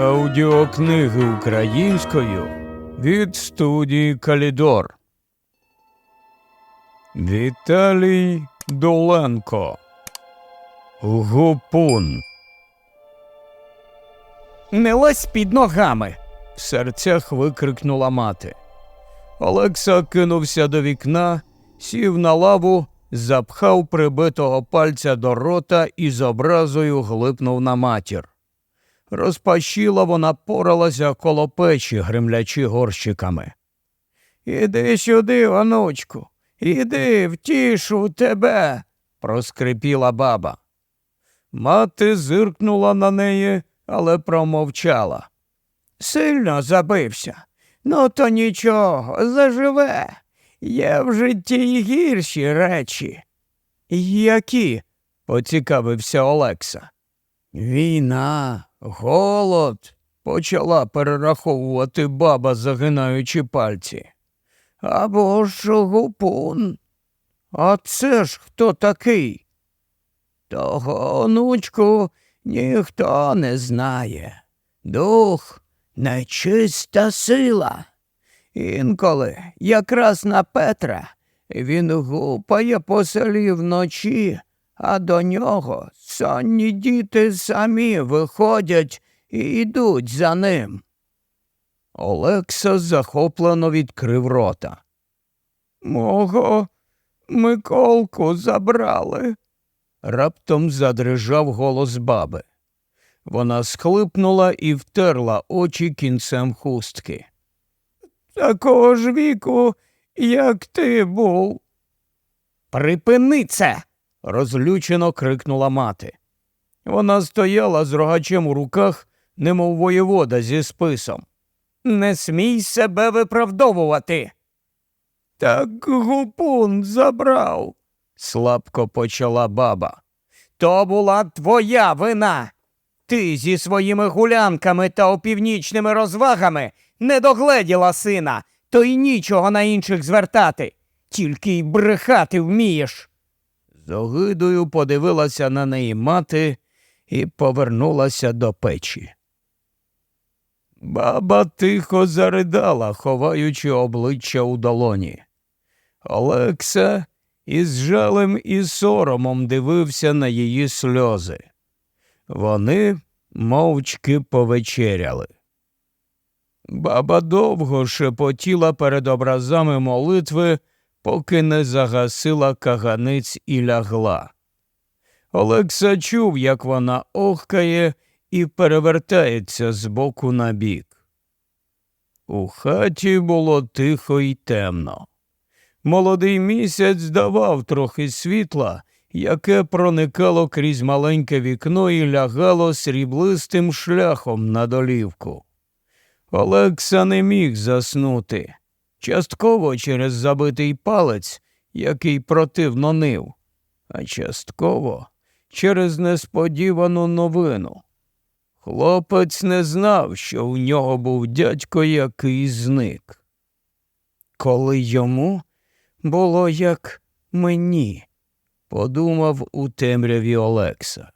Аудіокниги українською від студії Калідор. Віталій Доленко. Гупун. Не лазь під ногами. В серцях викрикнула мати. Олекса кинувся до вікна, сів на лаву, запхав прибитого пальця до рота і з образою глипнув на матір. Розпашіла вона поралася коло печі, гримлячи горщиками. Іди сюди, онучку, іди, втішу тебе, проскрипіла баба. Мати зиркнула на неї, але промовчала. Сильно забився. Ну, то нічого, заживе. Є в житті й гірші речі. Які? поцікавився Олекса. Війна, голод, почала перераховувати баба, загинаючи пальці. Або ж гупун. А це ж хто такий? Того, онучку, ніхто не знає. Дух нечиста сила. Інколи, якраз на Петра, він гупає по селі вночі, а до нього сонні діти самі виходять і йдуть за ним. Олекса захоплено відкрив рота. Мого Миколку забрали. Раптом задрижав голос баби. Вона схлипнула і втерла очі кінцем хустки. Такого ж віку, як ти був. Припини це. Розлючено крикнула мати. Вона стояла з рогачем у руках, немов воєвода зі списом. Не смій себе виправдовувати. Так гупун забрав, слабко почала баба. То була твоя вина. Ти зі своїми гулянками та опівнічними розвагами не догледіла сина, то й нічого на інших звертати, тільки й брехати вмієш. З огидою подивилася на неї мати і повернулася до печі. Баба тихо заридала, ховаючи обличчя у долоні. Олекса із жалем і соромом дивився на її сльози. Вони мовчки повечеряли. Баба довго шепотіла перед образами молитви, поки не загасила каганиць і лягла. Олекса чув, як вона охкає і перевертається з боку на бік. У хаті було тихо й темно. Молодий місяць давав трохи світла, яке проникало крізь маленьке вікно і лягало сріблистим шляхом на долівку. Олекса не міг заснути, частково через забитий палець, який противно нив, а частково через несподівану новину. Хлопець не знав, що у нього був дядько, який зник. Коли йому було як мені, подумав у темряві Олекса.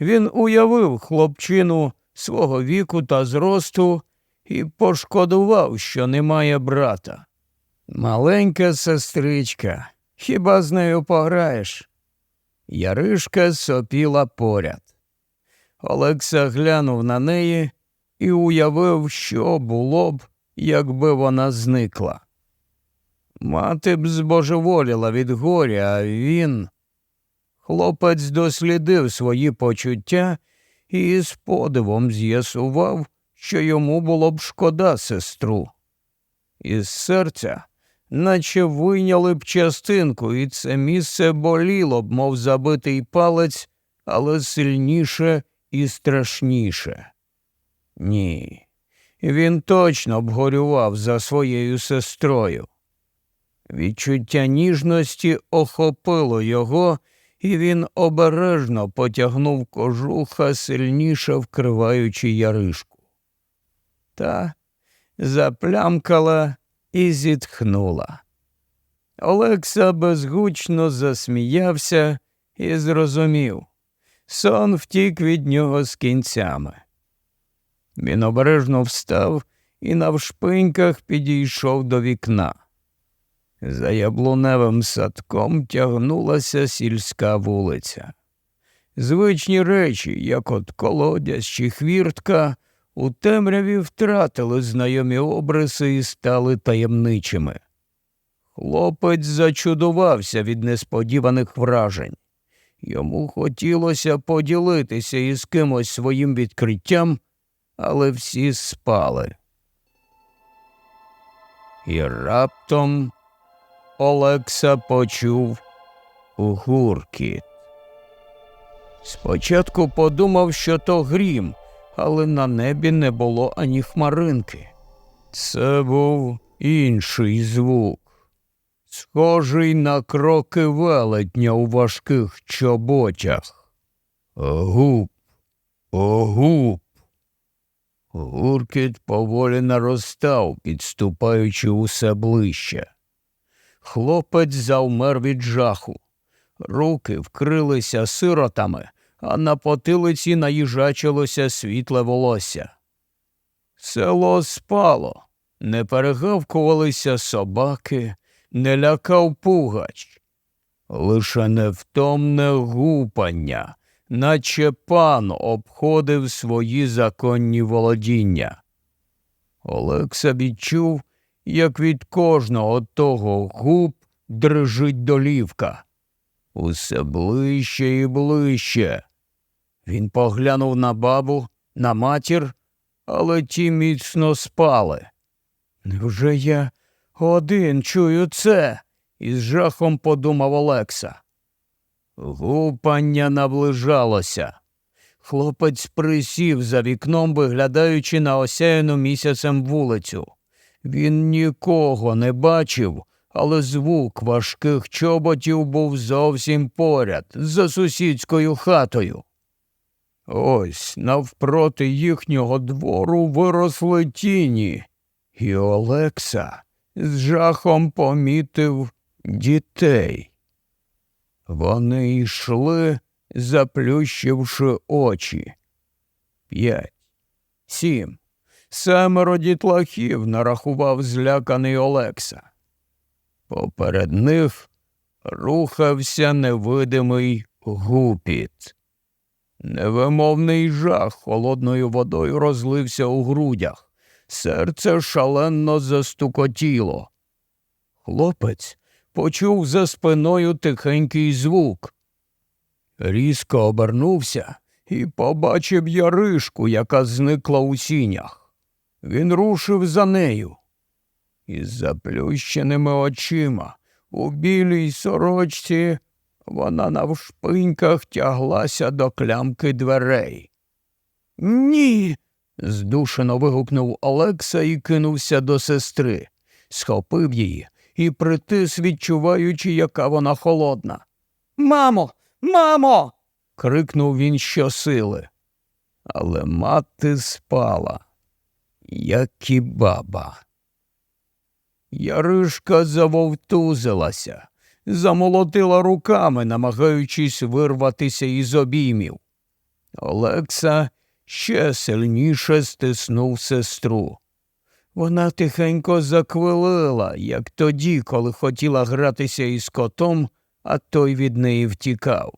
Він уявив хлопчину свого віку та зросту і пошкодував, що немає брата. Маленька сестричка, хіба з нею пограєш? Яришка сопіла поряд. Олекса глянув на неї і уявив, що було б, якби вона зникла. Мати б збожеволіла від горя, а він. Хлопець дослідив свої почуття і з подивом з'ясував, що йому було б шкода сестру. Із серця, наче вийняли б частинку, і це місце боліло б, мов забитий палець, але сильніше і страшніше. Ні, він точно б горював за своєю сестрою. Відчуття ніжності охопило його, і він обережно потягнув кожуха, сильніше вкриваючи яришку. Та заплямкала і зітхнула. Олекса безгучно засміявся і зрозумів сон втік від нього з кінцями. Він обережно встав і навшпиньках підійшов до вікна. За яблуневим садком тягнулася сільська вулиця. Звичні речі, як от колодязь чи хвіртка, у темряві втратили знайомі обриси і стали таємничими. Хлопець зачудувався від несподіваних вражень. Йому хотілося поділитися із кимось своїм відкриттям, але всі спали. І раптом Олекса почув гуркіт. Спочатку подумав, що то грім, але на небі не було ані хмаринки. Це був інший звук, схожий на кроки велетня у важких чоботях. Гуп, огуп. Гуркіт поволі наростав, підступаючи усе ближче. Хлопець завмер від жаху. Руки вкрилися сиротами, а на потилиці наїжачилося світле волосся. Село спало, не перегавкувалися собаки, не лякав пугач. Лише невтомне гупання, наче пан обходив свої законні володіння. Олекса відчув, як від кожного того губ дрижить долівка. Усе ближче і ближче. Він поглянув на бабу, на матір, але ті міцно спали. Невже я один чую це? із жахом подумав Олекса. Гупання наближалося. Хлопець присів за вікном, виглядаючи на осяяну місяцем вулицю. Він нікого не бачив, але звук важких чоботів був зовсім поряд, за сусідською хатою. Ось навпроти їхнього двору виросли тіні, і Олекса з жахом помітив дітей. Вони йшли, заплющивши очі. П'ять, сім, семеро дітлахів нарахував зляканий Олекса. Поперед них рухався невидимий гупіт. Невимовний жах холодною водою розлився у грудях. Серце шалено застукотіло. Хлопець почув за спиною тихенький звук. Різко обернувся і побачив яришку, яка зникла у сінях. Він рушив за нею. Із заплющеними очима у білій сорочці вона навшпиньках тяглася до клямки дверей. Ні. здушено вигукнув Олекса і кинувся до сестри, схопив її і притис, відчуваючи, яка вона холодна. Мамо, мамо. крикнув він щосили. Але мати спала, як і баба. Яришка завовтузилася, замолотила руками, намагаючись вирватися із обіймів. Олекса ще сильніше стиснув сестру. Вона тихенько заквилила, як тоді, коли хотіла гратися із котом, а той від неї втікав.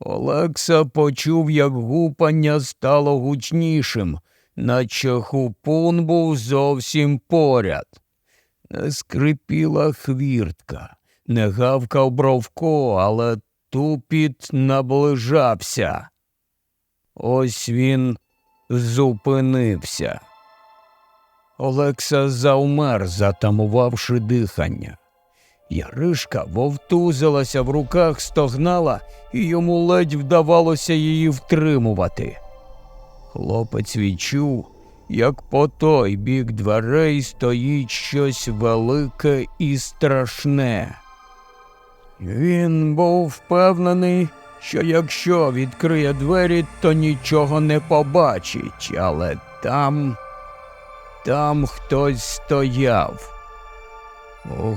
Олекса почув, як гупання стало гучнішим, наче хупун був зовсім поряд. Скрипіла хвіртка, не гавкав бровко, але тупіт наближався. Ось він зупинився. Олекса завмер, затамувавши дихання. Яришка вовтузилася в руках, стогнала, і йому ледь вдавалося її втримувати. Хлопець відчув, як по той бік дверей стоїть щось велике і страшне. Він був впевнений, що якщо відкриє двері, то нічого не побачить, але там, там хтось стояв.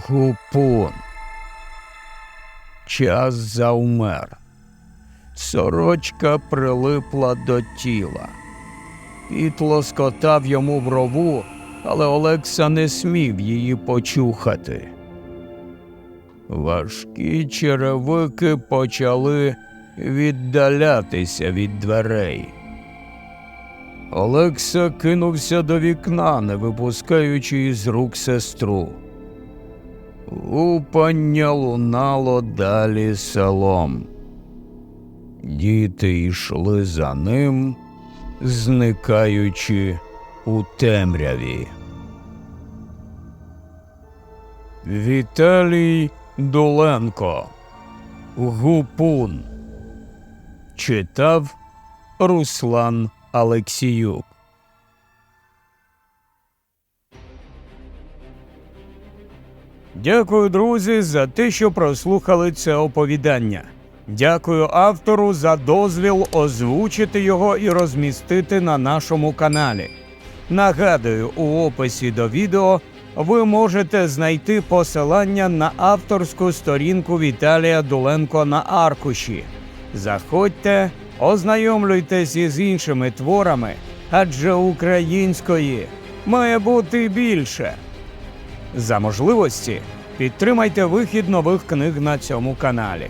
Гупун. Час завмер. Сорочка прилипла до тіла. Піт лоскотав йому брову, але Олекса не смів її почухати. Важкі черевики почали віддалятися від дверей. Олекса кинувся до вікна, не випускаючи із рук сестру. Гупання лунало далі селом. Діти йшли за ним, зникаючи у темряві. Віталій Доленко Гупун Читав Руслан Алексіюк Дякую, друзі, за те, що прослухали це оповідання. Дякую автору за дозвіл озвучити його і розмістити на нашому каналі. Нагадую, у описі до відео ви можете знайти посилання на авторську сторінку Віталія Дуленко на аркуші. Заходьте, ознайомлюйтесь із іншими творами, адже української має бути більше. За можливості підтримайте вихід нових книг на цьому каналі.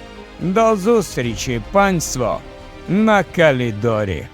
До зустрічі, панство, на Калідорі.